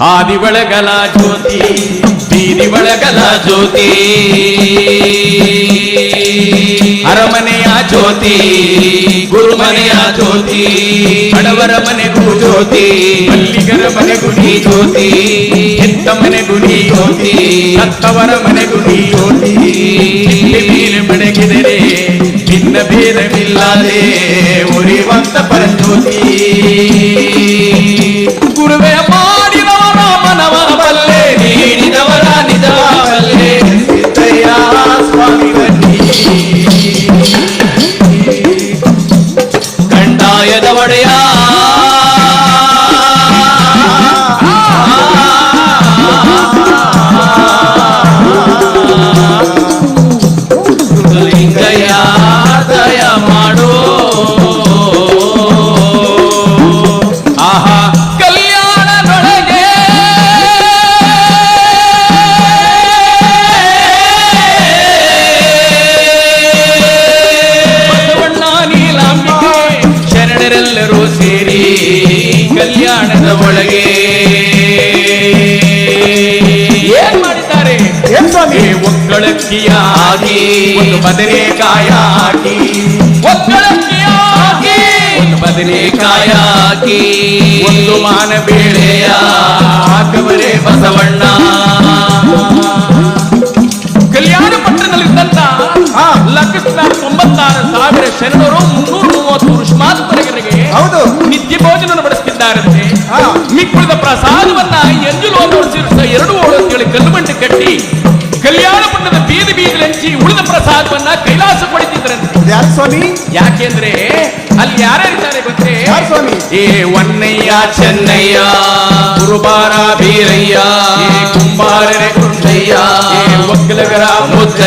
ಆದಿ ಒಳಗಲ ಜ್ಯೋತಿ ಬೀದಿ ಒಳಗಲ ಜ್ಯೋತಿ. ಅರಮನೆಯ ಜ್ಯೋತಿ, ಗುರುಮನೆಯ ಜ್ಯೋತಿ ಬಡವರ ಮನೆಗೂ ಜ್ಯೋತಿ, ಮಲ್ಲಿಗರ ಮನೆಗೂ ನೀ ಜ್ಯೋತಿ, ಹೆತ್ತ ಮನೆಗೂ ನೀ ಜ್ಯೋತಿ, ಸತ್ತವರ ಮನೆಗೂ ನೀ ಜ್ಯೋತಿ. ಮೇಲೆ ಬೆಳಗಿದರೆ ಭಿನ್ನ ಭೇದವಿಲ್ಲದೆ ಉರಿವಂತ ಪರಜ್ಯೋತಿ. party on. ಏ ಒಂದು ಬದನೆಕಾಯಾಗಿ ಒಕ್ಕಳಕ್ಕಿಯ ಒಂದು ಬದನೆಕಾಯಾಗಿ ಒಂದು ಮಾನ ಬೇಳೆಯ ಹಾಕವರೇ ಬಸವಣ್ಣ. ಕಲ್ಯಾಣ ಪಟ್ಟಣದಲ್ಲಿದ್ದಂತ ಹಾ. ಲಕ್ಷ ತೊಂಬತ್ತಾರು ಸಾವಿರ ಶರಣರು ಮುನ್ನೂರ ಮೂವತ್ತು ಋಷ್ಮಾತ್ಮರಿಗೆ ಹೌದು. ನಿತ್ಯ ಭೋಜನ ನಡೆಸುತ್ತಿದ್ದಾರಂತೆ ಹಾ. ಮಿಕ್ಕುಳಿದ ಪ್ರಸಾದವನ್ನ ಎಂಜಲು ಎರಡು ಓಡಿ ಅಂತೇಳಿ ಕಲ್ಲು ಬಂಡೆ ಕಟ್ಟಿ ಹಂಚಿ ಉಳಿದ ಪ್ರಸಾದವನ್ನ ಕೈಲಾಸ ಪಡಿತಿದ್ರಂತೆ. ಯಾರು ಸ್ವಾಮಿ? ಯಾಕೆಂದ್ರೆ ಅಲ್ಲಿ ಯಾರ್ಯಾರಿದ್ದಾರೆ ಗೊತ್ತೇ? ಯಾರು ಸ್ವಾಮಿ? ಏ ಒನ್ನಯ್ಯ ಚೆನ್ನಯ್ಯ ಗುರುಬಾರ ಬೀರಯ್ಯ ಕುಂಬಾರರೆ ಕುಂಡಯ್ಯ ಒಕ್ಕಲಗರ ಮುದ್ದಯ್ಯ.